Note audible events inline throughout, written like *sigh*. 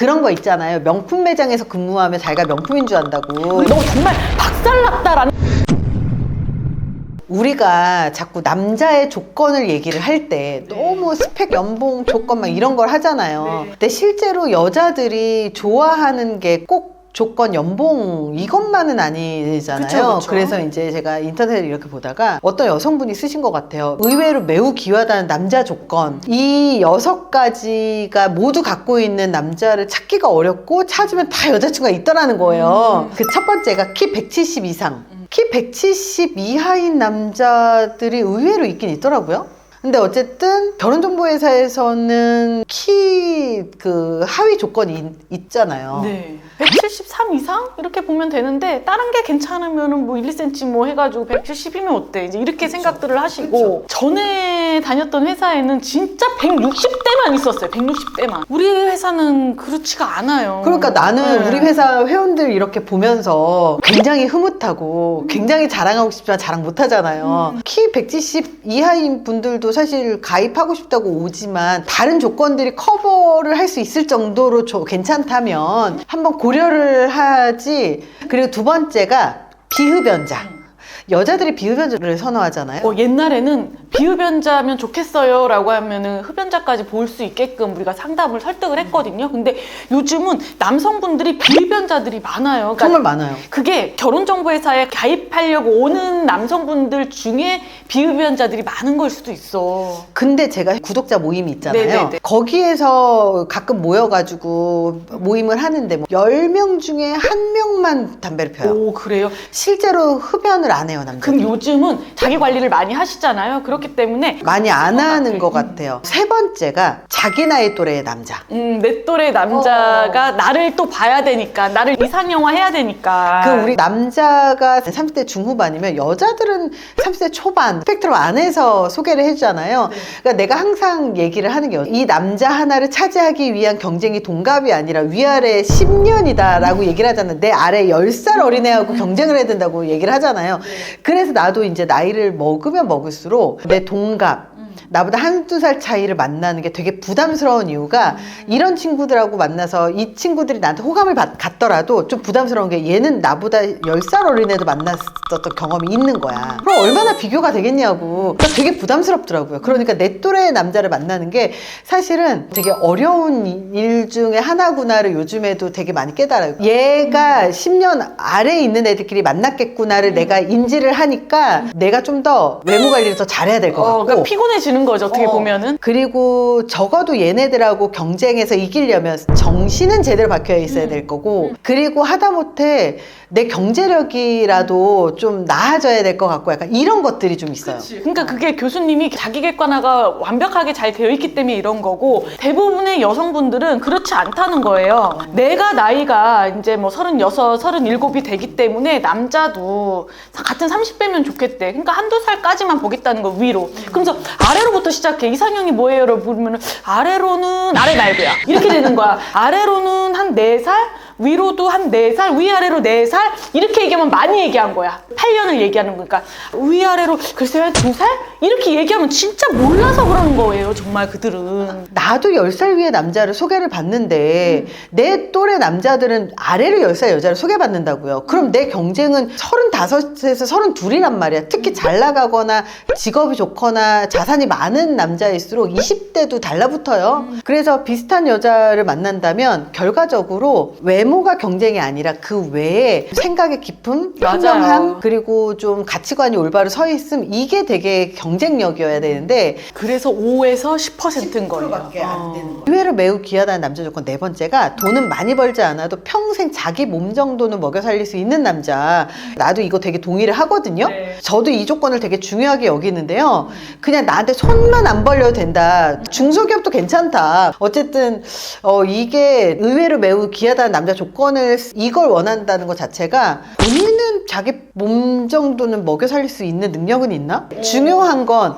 그런 거 있잖아요. 명품 매장에서 근무하면 자기가 명품인 줄 안다고. 너 정말 박살났다라는 우리가 자꾸 남자의 조건을 얘기를 할 때 너무 스펙, 연봉, 조건 막 이런 걸 하잖아요. 네. 근데 실제로 여자들이 좋아하는 게꼭 조건, 연봉 이것만은 아니잖아요. 그쵸, 그쵸. 래서 이제 제가 인터넷을 이렇게 보다가 어떤 여성분이 쓰신 것 같아요. 의외로 매우 귀하다는 남자 조건. 이 여섯 가지가 모두 갖고 있는 남자를 찾기가 어렵고 찾으면 다 여자친구가 있더라는 거예요. 그첫 번째가 키 170 이상. 키 170 이하인 남자들이 의외로 있긴 있더라고요. 근데 어쨌든 결혼정보회사에서는 키 그 하위 조건이 있- 있잖아요. 네. 173 이상? 이렇게 보면 되는데 다른 게 괜찮으면은 뭐 1, 2cm 뭐 해가지고 170이면 어때? 이제 이렇게 생각들을 하시고. 전에 다녔던 회사에는 진짜 160대만 있었어요. 160대만. 우리 회사는 그렇지가 않아요. 그러니까 나는 네. 우리 회사 회원들 이렇게 보면서 굉장히 흐뭇하고 굉장히 자랑하고 싶지만 자랑 못 하잖아요. 키170 이하인 분들도 사실 가입하고 싶다고 오지만 다른 조건들이 커버를 할 수 있을 정도로 저- 괜찮다면 한번 고려를 하지. 그리고 두 번째가 비흡연자. 여자들이 비흡연자를 선호하잖아요. 어, 옛날에는 비흡연자면 좋겠어요 라고 하면은 흡연자까지 볼 수 있게끔 우리가 상담을 설득을 했거든요. 근데 요즘은 남성분들이 비흡연자들이 많아요. 그러니까 정말 많아요. 그게 결혼정보회사에 가입하려고 오는 남성분들 중에 비흡연자들이 많은 걸 수도 있어. 근데 제가 구독자 모임이 있잖아요. 네네네. 거기에서 가끔 모여가지고 모임을 하는데 뭐 10명 중에 한 명만 담배를 펴요. 오 그래요? 실제로 흡연을 안 해요, 남자. 그럼 요즘은 자기 관리를 많이 하시잖아요. 그렇기 때문에 많이 안것 하는. 것 같아요. 세 번째가 자기 나이 또래의 남자. 음, 내 또래 남자가 나를 또 봐야 되니까 나를 이상형화 해야 되니까. 그 우리 남자가 30대 중후반이면 여자들은 30대 초반 스펙트럼 안에서 소개를 해주잖아요. 그러니까 내가 항상 얘기를 하는 게 이 남자 하나를 차지하기 위한 경쟁이 동갑이 아니라 위아래 10년이다라고 얘기를 하잖아요. 내 아래 10살 어린애하고 경쟁을 해야 된다고 얘기를 하잖아요. 그래서 나도 이제 나이를 먹으면 먹을수록 내 동갑 나보다 한두 살 차이를 만나는 게 되게 부담스러운 이유가 이런 친구들하고 만나서 이 친구들이 나한테 호감을 받, 갖더라도 좀 부담스러운 게 얘는 나보다 10살 어린 애도 만났었던 경험이 있는 거야. 그럼 얼마나 비교가 되겠냐고. 그러니까 되게 부담스럽더라고요. 그러니까 내 또래의 남자를 만나는 게 사실은 되게 어려운 일 중에 하나구나를 요즘에도 되게 많이 깨달아요. 얘가 10년 아래에 있는 애들끼리 만났겠구나를 내가 인지를 하니까 내가 좀 더 외모 관리를 더 잘해야 될것 어, 같고 그러니까 피곤해지 는 거죠. 어떻게 어. 보면은. 그리고 적어도 얘네들하고 경쟁해서 이기려면 정신은 제대로 박혀 있어야 될 거고 그리고 하다못해 내 경제력이라도 좀 나아져야 될 것 같고 약간 이런 것들이 좀 있어요. 그러니까 그게 교수님이 자기 객관화가 완벽하게 잘 되어 있기 때문에 이런 거고 대부분의 여성분들은 그렇지 않다는 거예요. 내가 나이가 이제 뭐 36, 37이 되기 때문에 남자도 같은 30대면 좋겠대. 그러니까 한두 살까지만 보겠다는 거 위로. 그러면서 아래 로부터 시작해. 이상형이 뭐예요?를 물으면 아래로는 아래 말고야. 이렇게 되는 거야. 아래로는 한 4살? 위로도 한 4살, 위아래로 4살? 이렇게 얘기하면 많이 얘기한 거야. 8년을 얘기하는 거니까. 위아래로 글쎄요, 한 2살? 이렇게 얘기하면 진짜 몰라서 그러는 거예요, 정말 그들은. 나도 10살 위의 남자를 소개를 받는데 내 또래 남자들은 아래로 10살 여자를 소개받는다고요. 그럼 내 경쟁은 35에서 32이란 말이야. 특히 잘 나가거나 직업이 좋거나 자산이 많은 남자일수록 20대도 달라붙어요. 그래서 비슷한 여자를 만난다면 결과적으로 외모 가 경쟁이 아니라 그 외에 생각의 깊음, 맞아요. 현명함, 그리고 좀 가치관이 올바로 서 있음 이게 되게 경쟁력이어야 되는데 그래서 5에서 10%인 거예요. 밖에 안 어. 되는 거예요. 의외로 매우 귀하다는 남자 조건 네 번째가 돈은 많이 벌지 않아도 평생 자기 몸 정도는 먹여 살릴 수 있는 남자. 나도 이거 되게 동의를 하거든요. 네. 저도 이 조건을 되게 중요하게 여기는데요. 그냥 나한테 손만 안 벌려도 된다. 중소기업도 괜찮다. 어쨌든 어, 이게 의외로 매우 귀하다는 남자 조건을 이걸 원한다는 것 자체가 본인은 자기 몸 정도는 먹여 살릴 수 있는 능력은 있나? 중요한 건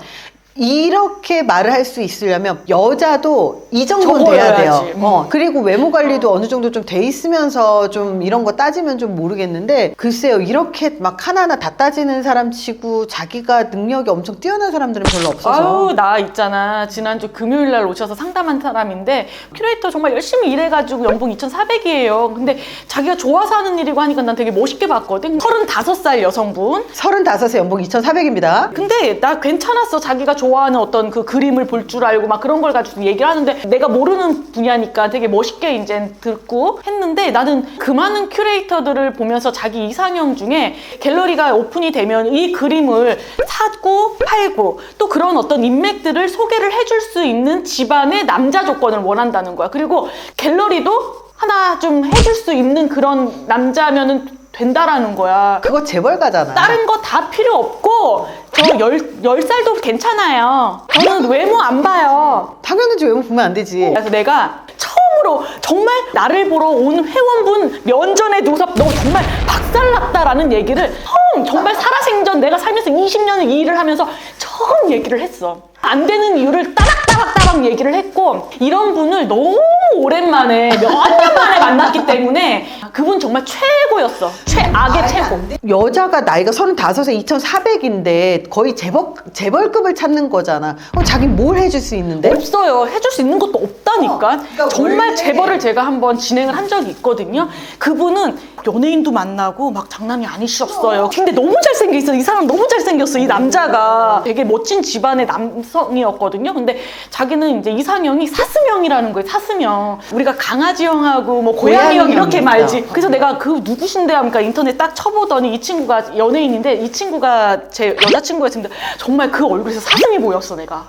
이렇게 말을 할 수 있으려면 여자도 이 정도는 돼야 돼요. 적어야지. 음. 어, 그리고 외모 관리도 어느 정도 좀 돼 있으면서 좀 이런 거 따지면 좀 모르겠는데 글쎄요 이렇게 막 하나하나 다 따지는 사람 치고 자기가 능력이 엄청 뛰어난 사람들은 별로 없어서 아유 나 있잖아 지난주 금요일 날 오셔서 상담한 사람인데 큐레이터 정말 열심히 일해가지고 연봉 2,400이에요 근데 자기가 좋아서 하는 일이고 하니까 난 되게 멋있게 봤거든 35살 여성분 35세 연봉 2,400입니다. 근데 나 괜찮았어 자기가 좋아하는 어떤 그 그림을 볼 줄 알고 막 그런 걸 가지고 얘기를 하는데 내가 모르는 분야니까 되게 멋있게 이제 듣고 했는데 나는 그 많은 큐레이터들을 보면서 자기 이상형 중에 갤러리가 오픈이 되면 이 그림을 사고 팔고 또 그런 어떤 인맥들을 소개를 해줄 수 있는 집안의 남자 조건을 원한다는 거야. 그리고 갤러리도 하나 좀 해줄 수 있는 그런 남자면은 된다라는 거야 그거 재벌 가잖아. 다른 거 다 필요 없고 저 열, 열 살도 괜찮아요. 저는 외모 안 봐요. 당연하지 외모 보면 안 되지. 그래서 내가 처음으로 정말 나를 보러 온 회원분 면전에 두고서 너 정말 박살났다라는 얘기를 처음 정말 살아생전 내가 살면서 20년을 이 일을 하면서 처음 얘기를 했어. 안 되는 이유를 따박따박따박 얘기를 했고 이런 분을 너무 오랜만에 몇 년 만에 만났기 때문에 그분 정말 최고였어. 최악의 최고. 여자가 나이가 35에 2,400인데 거의 재벌, 재벌급을 찾는 거잖아. 그럼 자기 뭘 해줄 수 있는데? 없어요. 해줄 수 있는 것도 없다니까. 어, 그러니까 정말 원래- 재벌을 제가 한번 진행을 한 적이 있거든요. 그분은 연예인도 만나고 막 장난이 아니셨어요. 근데 너무 잘생겼어. 이 사람 너무 잘생겼어. 이 남자가 되게 멋진 집안의 남 성이었거든요. 근데 자기는 이제 이상형이 사슴형이라는 거예요. 사슴형. 우리가 강아지형하고 뭐 고양이형 이렇게. 말지. 그래서 내가 그 누구신데 하니까 인터넷 딱 쳐보더니 이 친구가 연예인인데 이 친구가 제 여자친구였습니다. 정말 그 얼굴에서 사슴이 보였어 내가.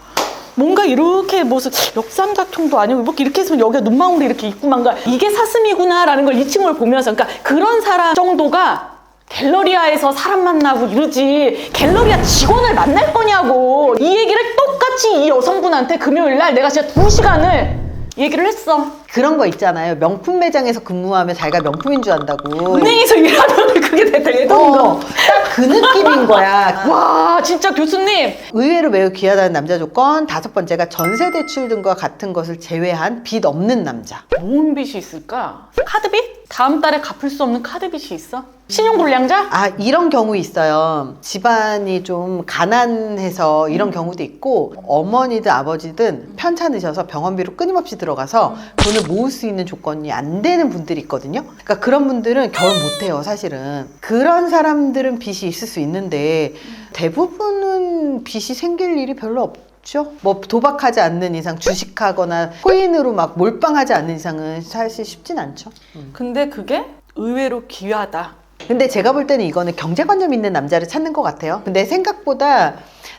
뭔가 이렇게 무슨 역삼각형도 아니고 이렇게 이렇게 해서 여기가 눈망울이 이렇게 있구만 가 이게 사슴이구나라는 걸 이 친구를 보면서 그러니까 그런 사람 정도가 갤러리아에서 사람 만나고 이러지 갤러리아 직원을 만날 거냐고 이 얘기를 똑같이 이 여성분한테 금요일 날 내가 진짜 두 시간을 얘기를 했어 그런 거 있잖아요. 명품 매장에서 근무하면 자기가 명품인 줄 안다고. 은행에서 일하면 *laughs* 그게 되- 되던가 어, 딱그 느낌인 거야. *laughs* 와 진짜 교수님 의외로 매우 귀하다는 남자 조건 다섯 번째가 전세 대출 등과 같은 것을 제외한 빚 없는 남자. 뭔 빚이 있을까? 카드빚? 다음 달에 갚을 수 없는 카드 빚이 있어? 신용불량자? 아 이런 경우 있어요. 집안이 좀 가난해서 이런 경우도 있고 어머니든 아버지든 편찮으셔서 병원비로 끊임없이 들어가서 돈을 모을 수 있는 조건이 안 되는 분들이 있거든요. 그러니까 그런 분들은 결혼 못 해요, 사실은. 그런 사람들은 빚이 있을 수 있는데 대부분은 빚이 생길 일이 별로 없 죠. 뭐 도박하지 않는 이상 주식하거나 코인으로 막 몰빵하지 않는 이상은 사실 쉽진 않죠. 근데 그게 의외로 귀하다. 근데 제가 볼 때는 이거는 경제관념 있는 남자를 찾는 것 같아요. 근데 생각보다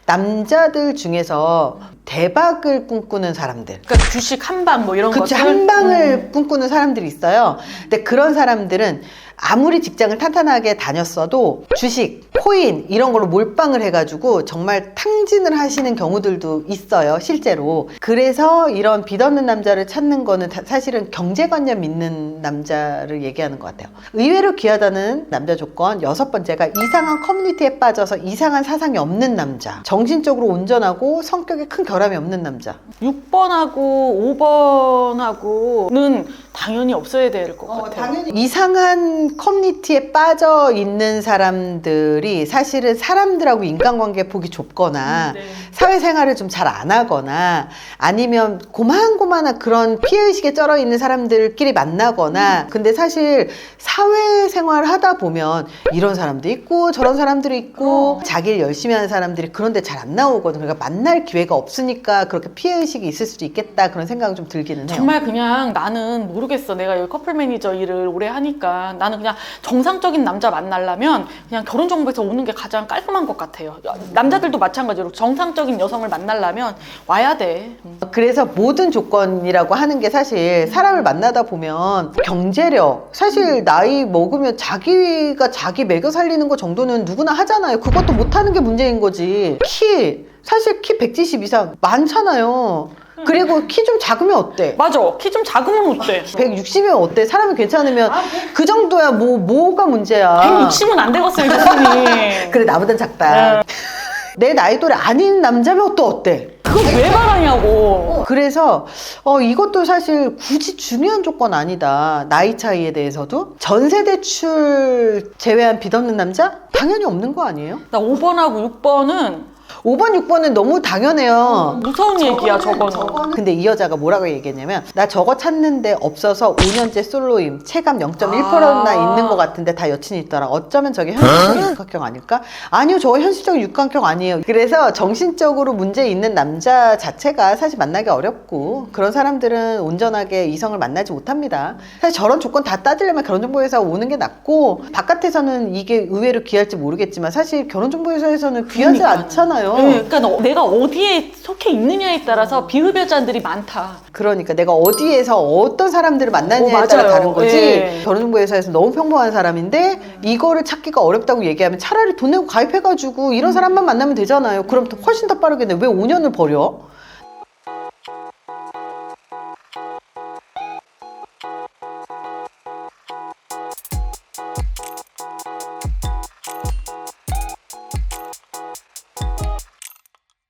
남자들 중에서 대박을 꿈꾸는 사람들. 그러니까 주식 한 방 뭐 이런 그치, 것들 한 방을 음. 꿈꾸는 사람들이 있어요. 근데 그런 사람들은 아무리 직장을 탄탄하게 다녔어도 주식, 코인 이런 걸로 몰빵을 해가지고 정말 탕진을 하시는 경우들도 있어요, 실제로. 그래서 이런 빚 없는 남자를 찾는 거는 다- 사실은 경제관념 있는 남자를 얘기하는 것 같아요. 의외로 귀하다는 남자 조건 여섯 번째가 이상한 커뮤니티에 빠져서 이상한 사상이 없는 남자. 정신적으로 온전하고 성격에 큰 결함이 없는 남자. 6번하고 5번하고는 당연히 없어야 될 것 같아요. 이상한 커뮤니티에 빠져 있는 사람들이 사실은 사람들하고 인간관계 폭이 좁거나 네. 사회생활을 좀 잘 안 하거나 아니면 고만고만한 그런 피해의식에 쩔어 있는 사람들끼리 만나거나 근데 사실 사회생활 하다 보면 이런 사람도 있고 저런 사람들이 있고 자기를 열심히 하는 사람들이 그런데 잘 안 나오거든 그러니까 만날 기회가 없으니까 그렇게 피해의식이 있을 수도 있겠다 그런 생각은 좀 들기는 해요 정말 그냥 나는 모르겠어. 내가 여기 커플 매니저 일을 오래 하니까 나는 그냥 정상적인 남자 만나려면 그냥 결혼 정보에서 오는 게 가장 깔끔한 것 같아요. 남자들도 마찬가지로 정상적인 여성을 만나려면 와야 돼. 음. 그래서 모든 조건이라고 하는 게 사실 사람을 만나다 보면 경제력, 사실 나이 먹으면 자기가 자기 매겨 살리는 거 정도는 누구나 하잖아요. 그것도 못하는 게 문제인 거지. 키, 사실 키 170 이상 많잖아요. 그리고 키 좀 작으면 어때? 맞아. 키 좀 작으면 어때? 160이면 어때? 사람이 괜찮으면 그 정도야 뭐 뭐가 문제야. 160은 안 되겠어요, 교수님. *laughs* 그래 나보단 작다. 네. 내 나이 또래 아닌 남자면 또 어때? 그걸 왜 말하냐고. 그래서 어, 이것도 사실 굳이 중요한 조건 아니다. 나이 차이에 대해서도 전 세 대출 제외한 빚 없는 남자 당연히 없는 거 아니에요? 나 5번하고 6번은 5번, 6번은 너무 당연해요. 무서운 얘기야, 저거는. 근데 이 여자가 뭐라고 얘기했냐면 나 저거 찾는데 없어서 5년째 솔로임 체감 0.1%나 아. 있는 것 같은데 다 여친이 있더라 어쩌면 저게 현실적인 육각형 아닐까? 아니요 저거 현실적인 육각형 아니에요 그래서 정신적으로 문제 있는 남자 자체가 사실 만나기 어렵고 그런 사람들은 온전하게 이성을 만나지 못합니다 사실 저런 조건 다 따지려면 결혼정보회사 오는 게 낫고 바깥에서는 이게 의외로 귀할지 모르겠지만 사실 결혼정보회사에서는 귀하지 그러니까. 않잖아요 네, 그러니까 너- 내가 어디에 속해 있느냐에 따라서 비흡여자들이 많다. 그러니까 내가 어디에서 어떤 사람들을 만나느냐에 어, 따라 맞아요. 다른 거지 예. 결혼정보회사에서 너무 평범한 사람인데 이거를 찾기가 어렵다고 얘기하면 차라리 돈 내고 가입해가지고 이런 사람만 만나면 되잖아요 그럼 더 훨씬 더 빠르겠네 왜 5년을 버려?